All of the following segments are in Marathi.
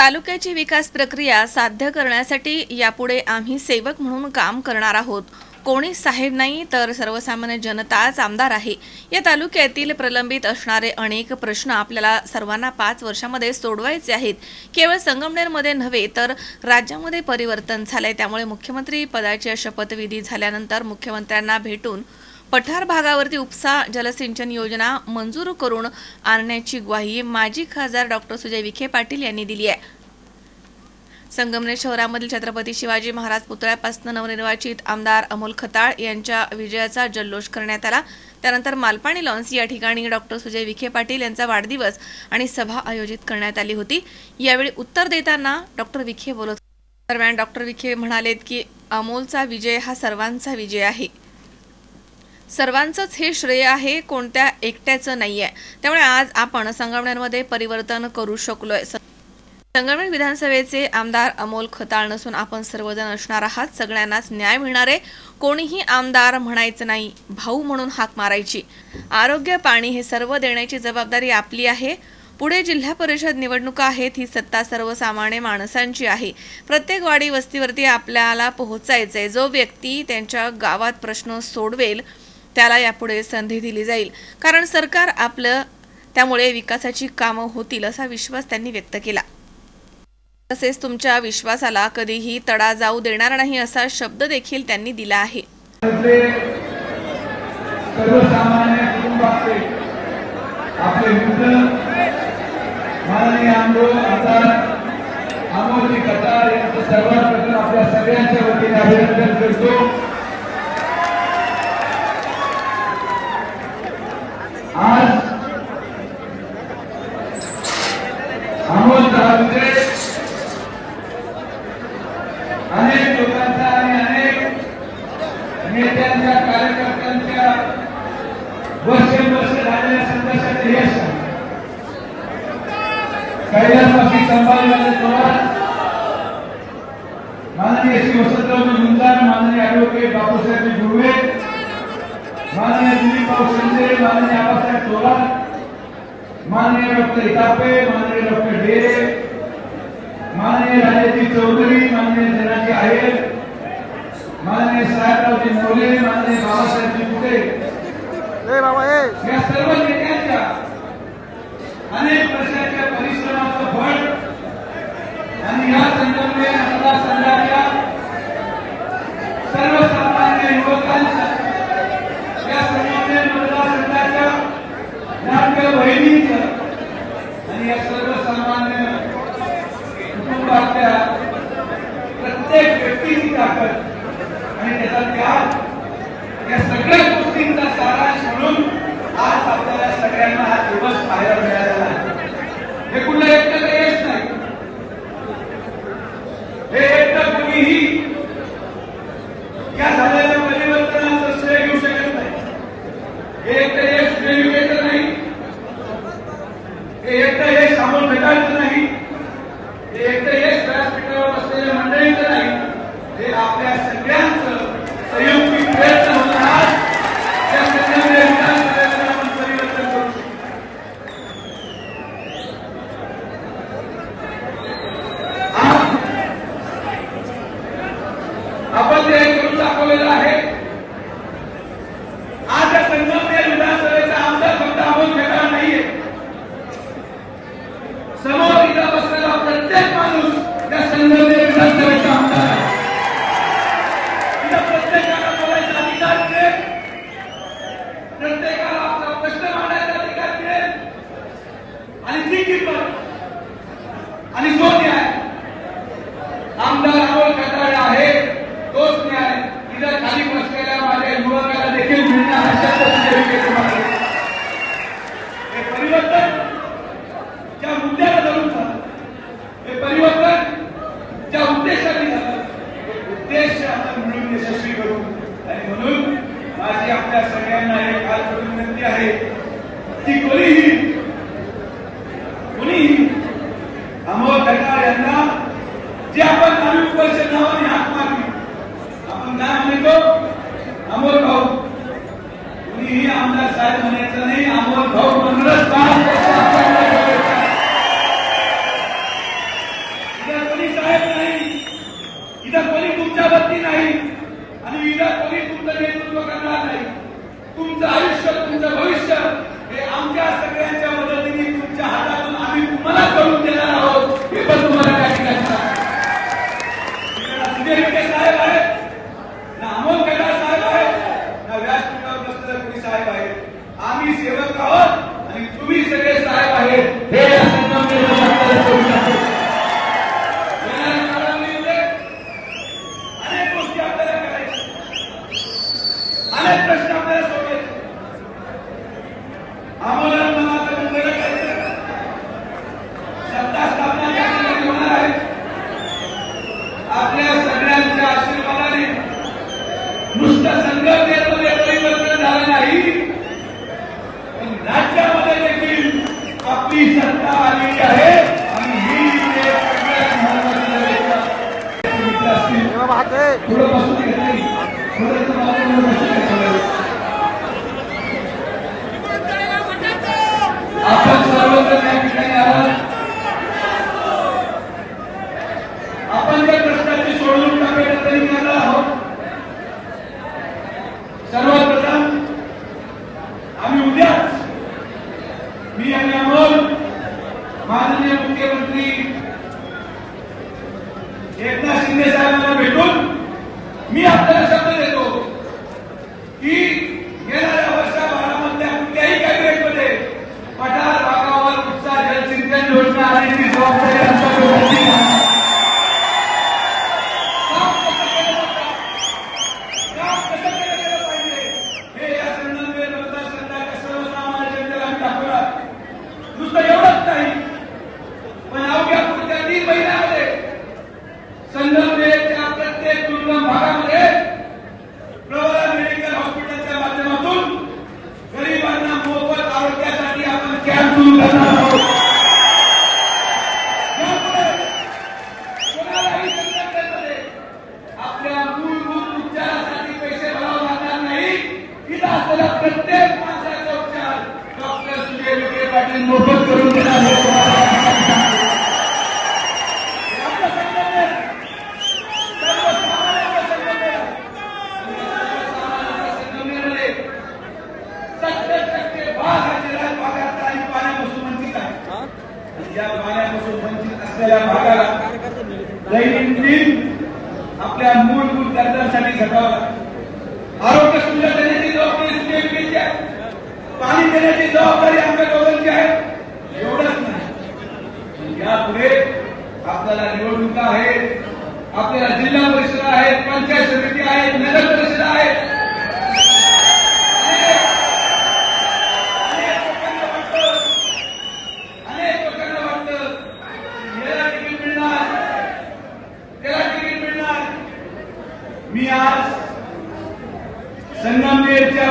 तालुक्याची विकास प्रक्रिया साध्य करण्यासाठी यापुढे आम्ही सेवक म्हणून काम करणार आहोत. कोणी साहेब नाही तर सर्वसामान्य जनताच आमदार आहे. या तालुक्यातील प्रलंबित असणारे अनेक प्रश्न आपल्याला सर्वांना पाच वर्षामध्ये सोडवायचे आहेत. केवळ संगमनेरमध्ये नव्हे तर राज्यामध्ये परिवर्तन झालंय. त्यामुळे मुख्यमंत्री पदाची शपथविधी झाल्यानंतर मुख्यमंत्र्यांना भेटून पठार भागावरती उपसा जलसिंचन योजना मंजूर करून आणण्याची ग्वाही माजी खासदार डॉक्टर सुजय विखे पाटील यांनी दिली आहे. संगमनेर शहरामधील छत्रपती शिवाजी महाराज पुतळ्यापासून नवनिर्वाचित आमदार अमोल खताळ यांच्या विजयाचा जल्लोष करण्यात आला. त्यानंतर मालपाणी लॉन्स या ठिकाणी डॉक्टर सुजय विखे पाटील यांचा वाढदिवस आणि सभा आयोजित करण्यात आली होती. यावेळी उत्तर देताना डॉक्टर विखे बोलत दरम्यान डॉक्टर विखे म्हणालेत की अमोलचा विजय हा सर्वांचा विजय आहे. सर्वांचंच हे श्रेय आहे कोणत्या एकट्याचं नाही आहे त्यामुळे आज आपण संगमनेरमध्ये परिवर्तन करू शकलोय. संगमनेर विधानसभेचे आमदार अमोल खताळ नसून आपण सर्वजण असणार आहात. सगळ्यांनाच न्याय मिळणारे कोणीही आमदार म्हणायचं नाही भाऊ म्हणून हाक मारायची. आरोग्य पाणी हे सर्व देण्याची जबाबदारी आपली आहे. पुढे जिल्हा परिषद निवडणुका आहेत ही सत्ता सर्वसामान्य माणसांची आहे. प्रत्येक वाडी वस्तीवरती आपल्याला पोहोचायचंय. जो व्यक्ती त्यांच्या गावात प्रश्न सोडवेल त्याला यापुढे संधी दिली जाईल. कारण सरकार आपलं त्यामुळे विकासाची कामं होतील असा विश्वास त्यांनी व्यक्त केला. तसेच तुमच्या विश्वासाला कधीही तडा जाऊ देणार नाही असा शब्द देखील त्यांनी दिला आहे. सर्वसामान्य आपले मित्र माननीय कतार यांचं सर्वात प्रथम आपल्या सगळ्यांच्या वतीने अभिनंदन करतो. आज अमोल विजय अनेक लोकांचा आणि अनेक नेत्यांच्या कार्यकर्त्यांच्या वर्ष वर्ष झालेल्या संघर्षाचे यश आहे. कैलासवासी संभाजीराजे पवार माननीय श्री वसंतरावजी गुंजाळ माननीय ॲडव्होकेट बापूसाहेब गुरुवे माननीय दिलीपराव शिंदे माननीय आबासाहेब थोरात माननीय डॉक्टर इतापे माननीय डॉक्टर डेरे माननीय राजेजी चौधरी माननीय जनाजी आहेर माननीय साहेबरावजी मोले माननीय बाबासाहेबजी कुटे या सर्व नेत्यांच्या अनेक वर्षाच्या परिश्रमाचं फळ आणि या संगमनेर मतदारसंघाच्या सर्वसामान्य युवकांच्या या संगमनेर मतदारसंघाच्या लाडक्या बहिणींचं आणि या सर्वसामान्य कुटुंबातल्या प्रत्येक व्यक्तीची ताकद आणि त्याचा त्याग या सगळ्या महाराज म्हणून आज आपल्याला सगळ्यांना हा दिवस पाहायला मिळालेला हे कुठलं एकटं यश नाही. हे एकटं कुणीही या झालेल्या परिवर्तनाचं श्रेय घेऊ शकत नाही. हे एकटं यश श्रेय घ्यायचं नाही. हे एकटं यश सामोर भेटायचं नाही. हे एकटं यश व्यासपीठावर असलेल्या मंडळीचं नाही. हे आपल्या सगळ्यांचं सहयोग प्रत्येकाला आपला प्रश्न मांडायचा अधिकार मिळेल. आणि ती किंमत आणि जो न्याय? आमदार साहेब म्हणायचं नाही आम्हाला भाऊ काँग्रेस आम्ही उद्याच मी आणि अमोल माननीय मुख्यमंत्री एकनाथ शिंदे साहेबांना भेटून मी आपल्याला आणि त्याची जबाबदारी आमच्या दोघांची आहे. एवढंच नाही. यापुढे आपल्याला निवडणुका आहेत. आपल्याला जिल्हा परिषद आहेत पंचायत समिती आहेत नगर परिषद आहेत. मी आज संगमनेरच्या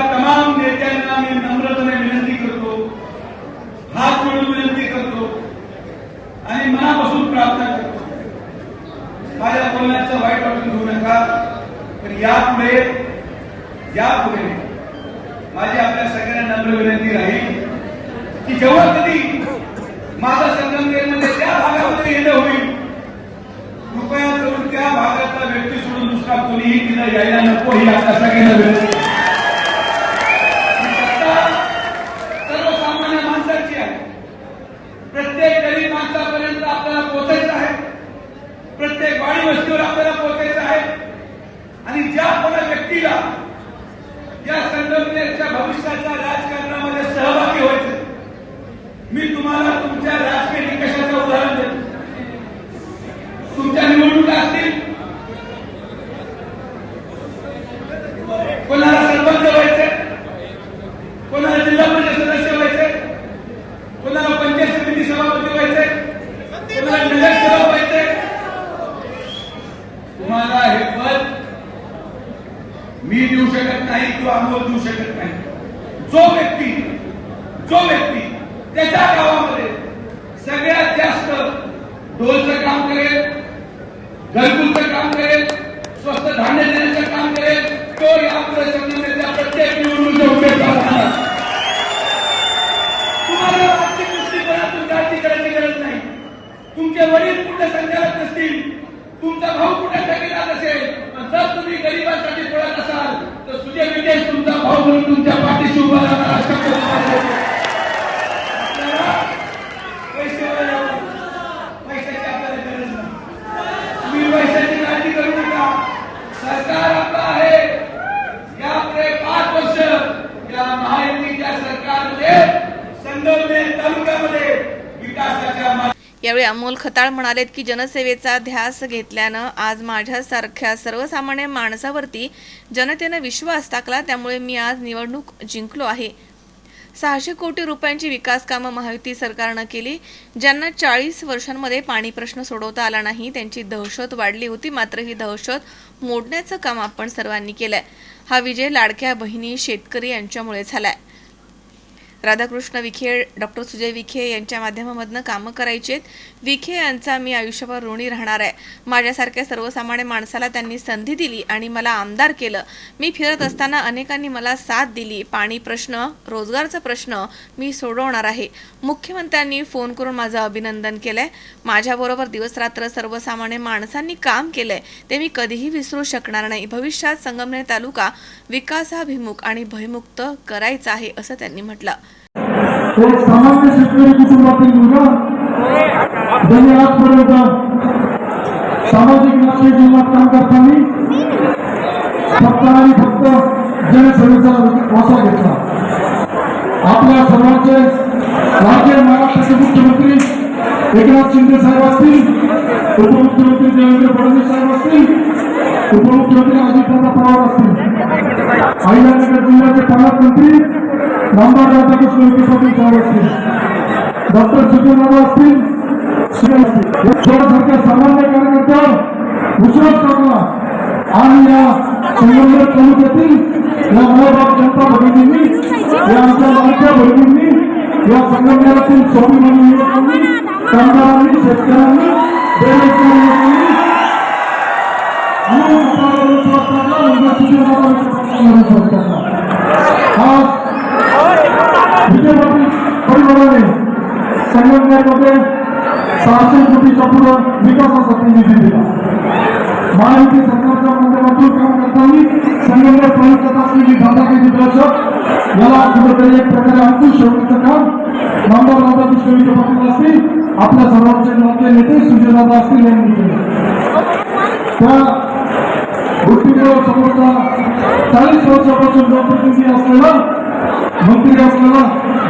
त्यामुळे यापुढे माझी आपल्या सगळ्यांना नम्र विनंती राहील की जेव्हा कधी माझा संगमनेरमध्ये त्या भागामध्ये येणं होईल कृपया करून त्या भागातला व्यक्ती सोडून दुसरा कोणीही तिला यायला नको ही आता सगळ्यांना विनंती. किंवा देऊ शकत नाही. जो व्यक्ती जो व्यक्ती त्याच्या गावामध्ये सगळ्यात जास्त ढोलचं काम करेल घरगुलचं काम करेल स्वस्त धान्य देण्याचं काम करेल तो या संघटनेच्या प्रत्येक निवडणुकीच्या उपयोग करणार तुम्हाला आर्थिक दृष्टिकोनातून काळजी करायची गरज नाही तुमचे वडील कुठे संचालक नसतील तुमचा भाऊ कुठे ठेकेदार असेल पण जर तुम्ही गरिबांसाठी बोलत असाल तर सुजय तुमचा भाऊ म्हणून तुमच्या पाठीशी उभा राहणार अशा पद्धतीने आपल्याला पैसे पैशाची आपल्याला गरज नाही तुम्ही पैशाची काळजी करू नका सरकार आपलं आहे यापुढे पाच वर्ष या महायुतीच्या सरकारमध्ये संगमनेर तालुक्यामध्ये विकासाच्या मा- अनमोल खताळ म्हणालेत की जनसेवेचा ध्यास घेतल्यानं आज माझ्यासारख्या सर्वसामान्य माणसावरती जनतेनं विश्वास टाकला त्यामुळे मी आज निवडणूक जिंकलो आहे. सहाशे कोटी रुपयांची विकास कामं महायुती सरकारनं केली ज्यांना चाळीस वर्षांमध्ये पाणी प्रश्न सोडवता आला नाही त्यांची दहशत वाढली होती मात्र ही दहशत मोडण्याचं काम आपण सर्वांनी केलंय. हा विजय लाडक्या बहिणी शेतकरी यांच्यामुळे झालाय. राधाकृष्ण विखे डॉक्टर सुजय विखे यांच्या माध्यमामधनं कामं करायची आहेत. विखे यांचा मी आयुष्यभर ऋणी राहणार आहे. माझ्यासारख्या सर्वसामान्य माणसाला त्यांनी संधी दिली आणि मला आमदार केलं. मी फिरत असताना अनेकांनी मला साथ दिली. पाणी प्रश्न रोजगारचा प्रश्न मी सोडवणार आहे. मुख्यमंत्र्यांनी फोन करून माझं अभिनंदन केलंय. माझ्याबरोबर दिवसरात्र सर्वसामान्य माणसांनी काम केलंय. ते मी कधीही विसरू शकणार नाही. भविष्यात संगमनेर तालुका विकासाभिमुख आणि भयमुक्त करायचा आहे असं त्यांनी म्हटलं. एक सामान्य शेतकरी कुटुंबातील मुलगा ज्यांनी आजपर्यंत सामाजिक राजकीय जीवनात काम करताना फक्त आणि फक्त जनसेवेचा वासा घेतला आपल्या सर्वांचे राज्य महाराष्ट्राचे मुख्यमंत्री एकनाथ शिंदे साहेब असतील उपमुख्यमंत्री देवेंद्र फडणवीस साहेब असतील उपमुख्यमंत्री अजितदादा पवार असतील अहिल्यानगर जिल्ह्याचे पालकमंत्री नामदार राधाकृष्ण विखे पाटील साहेब असतील डॉक्टर सुजयदादा असतील सुजय असतील यासारख्या सामान्य कार्यकर्त्यावर विश्वास टाकला आणि या संगमनेर तालुक्यातील या मनोभाव जनता भगिनींनी या आमच्या लाडक्या भगिनींनी या संगमनेरातील स्वाभिमानी युवकांनी कामगारांनी शेतकऱ्यांनी बेरोजगार युवकांनी आणि आपल्याला विश्वास टाकला म्हणजे सुजयदादा विखे पाटील यांना विश्वास टाकला आज विजय पाटील परिवाराने संगमनेरमध्ये सहाशे कोटीच्या पुढं विकासासाठी निधी दिला महायुती सरकारच्या माध्यमातून काम करताना संगमनेर तालुक्यात असलेली दादागिरी दहशत याला कुठेतरी एक प्रकारे अंकुश ठेवण्याचं काम नामदार राधाकृष्ण विखे पाटील असतील आपल्या सर्वांचे लाडके नेते सुजयदादा असतील यांनी केले त्या गोष्टीमुळे समोरचा चाळीस वर्षापासून लोकप्रतिनिधी असलेला मंत्री असलेला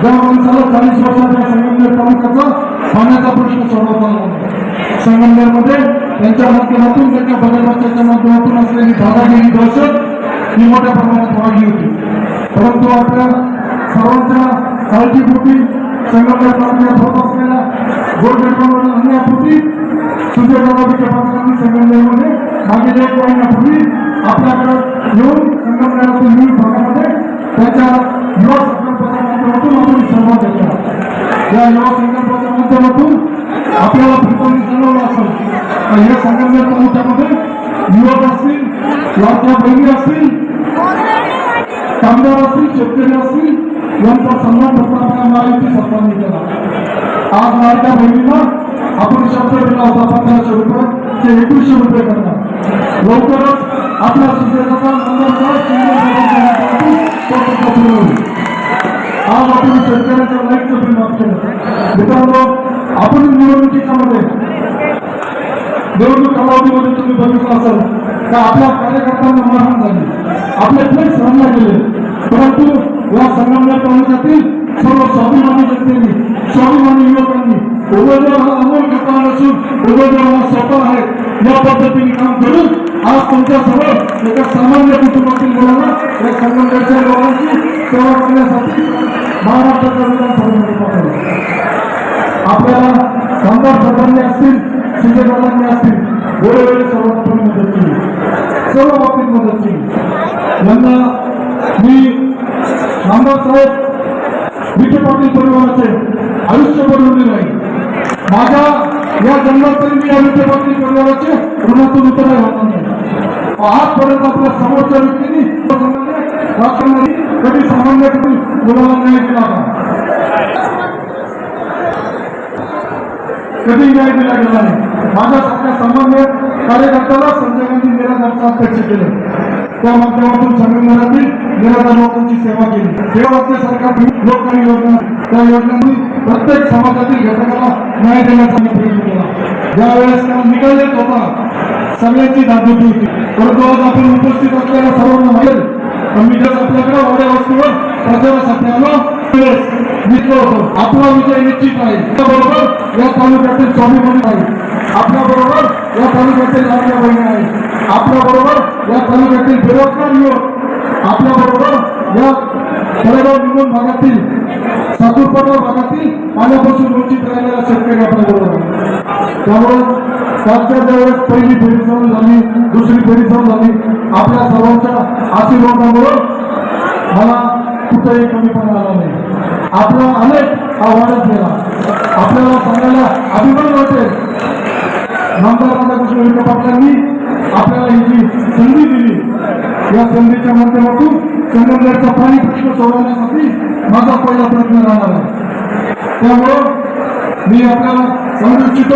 ज्या माणसाला चाळीस वर्षाच्या संगमनेर तालुक्याचा पाण्याचा प्रश्न सोडवता आला नाही. संगमनेरमध्ये त्यांच्या माध्यमातून त्यांच्या बदलवाच्या माध्यमातून असलेली दादागिरी दहशत ही मोठ्या प्रमाणात वाढली होती परंतु आपल्या सर्वांच्या काळजीपोटी संगमनेर तालुक्यात होत असलेल्या गोरगरिबांवर अन्यापोटी सुजयदादा विखे पाटलांनी संगमनेरमध्ये मागील एक महिन्यापूर्वी आपल्याकडे येऊन संगमनेरातील विविध भागामध्ये त्याच्या युवा संकल्पाच्या माध्यमातून आपण सहभाग घेतला या युवा संकल्पाच्या माध्यमातून आपल्याला प्रथम जाणवलं असेल का या संगमनेर तालुक्यामध्ये युवक असतील लाडक्या बहिणी असतील कामगार असतील शेतकरी असतील यांचा सन्मान फक्त आपल्या महायुती सरकारने केला आज लाडक्या बहिणीला आपण शब्द दिला होता पंधराशे रुपये ते एकवीसशे रुपये करणार लवकरच आपल्या सुजयदाचा आज आपण शेतकऱ्याच्या लाईटचं बिल माफ केलं मित्रांनो आपण निवडणुकीच्या मध्ये निवडणूक कालावधीमध्ये तुम्ही बघितलं असेल का आपल्या कार्यकर्त्यांना मारहाण झाली आपले फ्लेक्स रंगला गेले परंतु या संगमनेर तालुक्यातील सर्व स्वाभिमानी जनतेने स्वाभिमानी युवकांनी उमेदवार हा अमोल कथा नसून उमेदवार हा स्वतः आहे या पद्धतीने काम करून आज तुमच्यासमोर एका सामान्य कुटुंबातील मुलांना या संगमनेरच्या लोकांची सेवा करण्यासाठी महाराष्ट्राच्या विधानसभेमध्ये पाठवलं आपल्याला आमदार सरकारने असतील शिंदेदारांनी असतील वेळोवेळी सर्वांना मदत केली सर्व बाबतीत मदत केली यांना मी आमदार साहेब विखे पाटील परिवाराचे आयुष्यभर ऋणी राहील माझ्या या जन्मात तरी मी या विखे पाटील परिवाराचे ऋणातून उतर होणार नाही आजपर्यंत आपल्या समोरच्या व्यक्तींनी राजकारणाने कधी सामान्य कधी मुलाला न्याय दिला कधी न्याय दिला गेला नाही? माझ्यासारख्या सामान्य कार्यकर्त्याला संजय गांधी निराधारचं अध्यक्ष केलं. त्या माध्यमातून संगमनेरातील निराधार लोकांची सेवा केली. हे राज्य सरकार लोककारी योजना त्या योजनांनी प्रत्येक समाजातील घटकाला न्याय देण्याचा मी प्रयत्न केला. ज्यावेळेस काल निकाल येत होता सगळ्यांची दाबुटी होती. परंतु आज आपण उपस्थित असलेल्या सर्वांना माहिती पण मी जर आपल्याकडे वाड्या वस्तीवर प्रचारासाठी आलो मित्र होतो. आपला विजय निश्चित आहे. त्याबरोबर या तालुक्यातील स्वामी स्वाभिमानी आहे. आपल्या बरोबर या तालुक्यातील लाडक्या बहिणी आहे. आपल्या बरोबर या तालुक्यातील बेरोजगार युवक. आपल्या बरोबर या भागातील सातूरपाडा भागातील पाण्यापासून वंचित राहिलेला शेतकरी आपल्याबरोबर आहे त्यामुळे कालच्या ज्यावेळेस पहिली फेरी जाऊन झाली दुसरी फेरी जाऊन झाली. आपल्या सर्वांच्या आशीर्वादामुळे मला कुठंही कमीपणा आला नाही. आपला अनेक आव्हानात गेला आपल्याला सांगायला अभिमान वाटेल. नामदार राधाकृष्ण विखे पाटलांनी आपल्याला ही जी संधी दिली. या संधीच्या माध्यमातून संगमनेरचा पाणी प्रश्न सोडवण्यासाठी माझा पहिला प्रयत्न राहणार आहे. त्यामुळं मी आपल्याला सांगू इच्छितो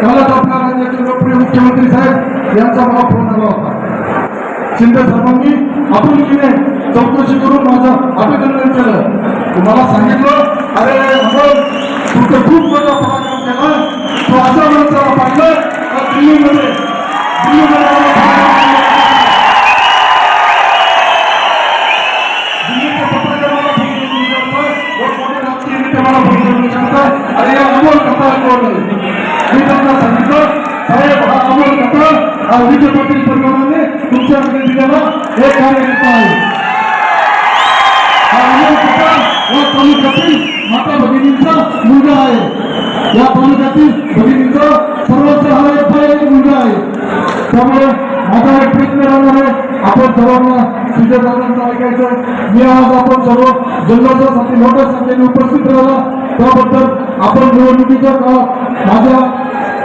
कालच आपल्या राज्याचे लोकप्रिय मुख्यमंत्री साहेब यांचा मला फोन आला होता. शिंदे साहेबांनी आपुलकीने चौकशी करून माझं अभिनंदन केलं. तुम्हाला सांगितलं अरे अमोल खूप मोठा पराक्रम केला. तो अशा माणसाला पाहिलं दिल्लीमध्ये दिल्लीमध्ये मी त्यांना सांगितलं साहेब हा अमोल कथा हा विजय पाटील परिवाराने तुमच्याकडे दिलेला एक कार्यकर्ता आहे हा अमोल कथा या तालुक्यातील माता भगिनींचा मुलगा आहे या तालुक्यातील भगिनींचा सर्वोच्च हा एक पाय मुलगा आहे त्यामुळे माझा एक प्रयत्न राहणार आहे आपण सर्वांना सुजयदादांचं ऐकायचं मी आज आपण सर्व जन्मोत्सवासाठी मोठ्या संख्येने उपस्थित राहिला त्याबद्दल आपण निवडणुकीच्या काळात माझ्या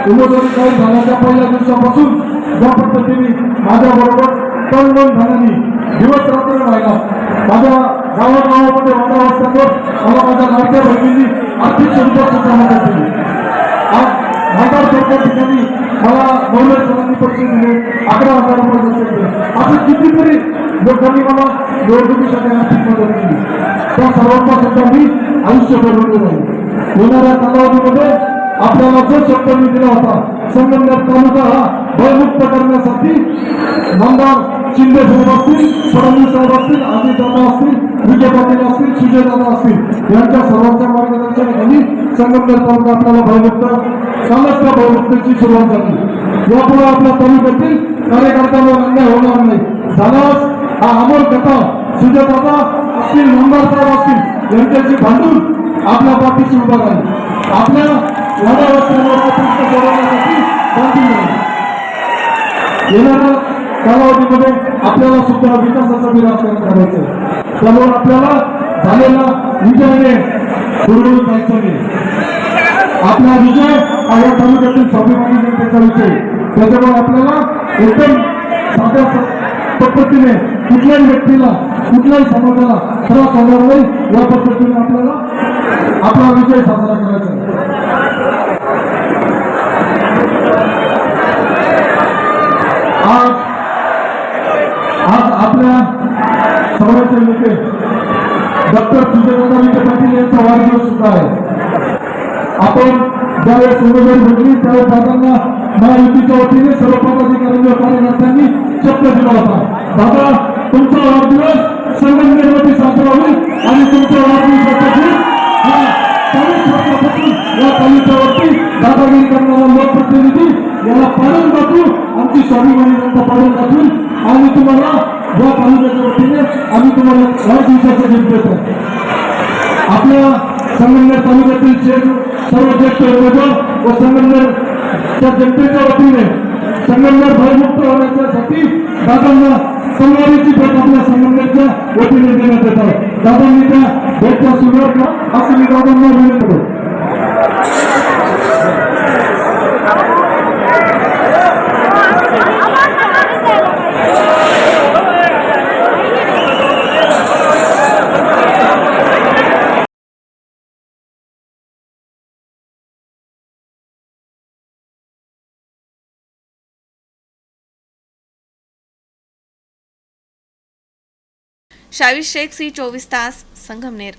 उमेदवारी काही झाल्याच्या पहिल्या दिवसापासून ज्या पद्धतीने माझ्या बरोबर तन मन धनाने दिवस रात्र राहिला माझ्या गावागावामध्ये वाडा वाजतावर मला माझ्या लाडक्या बहिणींनी आर्थिक स्वरूपात सुद्धा मदत दिली आज भांडार सरकार ठिकाणी मला नवले सरांनी पैसे दिले अकरा हजार रुपये बचत दिले असं कितीतरी लोकांनी मला निवडणुकीसाठी आर्थिक मदत केली. त्या सर्वांचा सुद्धा मी आयुष्यभर ऋणी राहील येणाऱ्या कालावधीमध्ये आपल्याला जो शब्द मी दिला होता संगमनेर तालुका हा भयमुक्त करण्यासाठी नामदार शिंदे साहेब असतील फडणवीस साहेब असतील अजित दादा असतील विजय पाटील असतील सुजयदादा असतील यांच्या सर्वांच्या मार्गदर्शनाखाली संगमनेर तालुका आपल्याला भयमुक्त कालच त्या भयमुक्तीची सुरुवात झाली. यापुढे आपल्या तालुक्यातील कार्यकर्त्यांवर अन्याय होणार नाही. झाल्यास हा अमोल कथा सुजयदादा असतील नामदार साहेब असतील यांच्याशी भांडून आपल्या पाठीशी उभा राहील आपल्या वाड्या वस्त्यांवरचा प्रश्न सोडवण्यासाठी बांधून राहील येणाऱ्या कालावधीमध्ये आपल्याला सुद्धा विकासाचं राजकारण करायचं आहे. त्यामुळे आपल्याला झालेला विजयाने दुर्गुण जायचं नाही आपला विजय हा या तालुक्यातील स्वाभिमानी जनतेचा विजय त्याच्यामुळे आपल्याला एकदम साध्या स- पद्धतीने कुठल्याही व्यक्तीला कुठल्याही समाजाला त्रास होणार नाही या पद्धतीने आपल्याला आपला विजय साजरा करायचा आहे आज आज आपल्या सर्वांचे नेते डॉक्टर सुजयदादा विखे पाटील यांचा वाढदिवस सुद्धा आहे आपण ज्यावेळेस उमेदवारी भेटली त्यावेळेस दादांना महायुतीच्या वतीने सर्व पदाधिकारी व कार्यकर्त्यांनी शब्द दिला होता. बाबा तुमचा वाढदिवस संगमनेरमध्ये साजरा होईल आणि तुमच्या वाढदिवसासाठी या तालुक्यावरती दादागिरी करणारा लोकप्रतिनिधी याला पाडून टाकू आमची स्वाभिमानी जनता पाडून टाकून आणि तुम्हाला या तालुक्याच्या वतीने आम्ही तुम्हाला वाढदिवसाचं गिफ्ट देतो. आपल्या संगमनेर तालुक्यातील सर्व ज्येष्ठ उमेदवार व संगमनेरच्या जनतेच्या वतीने संगमनेर भयमुक्त होण्याच्यासाठी दादांना सन्मानाची भेट आपल्या संगमनेरच्या वतीने देण्यात येत आहे. दादांनी त्या भेटच्या सुरुवात असं मी दादांना विनंती करतो. शावीर शेख सी चोवीस तास संगमनेर.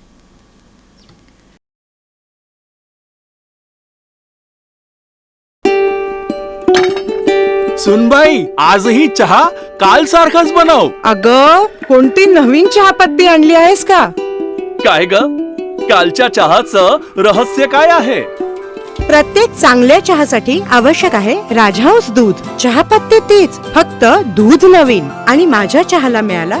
सुनबाई आजही चहा काल सारखाच बनव. अग कोणती नवीन चहापत्ती आणली आहेस का? काय ग? कालच्या चहाचं रहस्य काय आहे? प्रत्येक चांगल्या चहासाठी आवश्यक आहे राजहंस दूध. चहापत्ती तीच फक्त दूध नवीन. आणि माझ्या चहाला मिळाला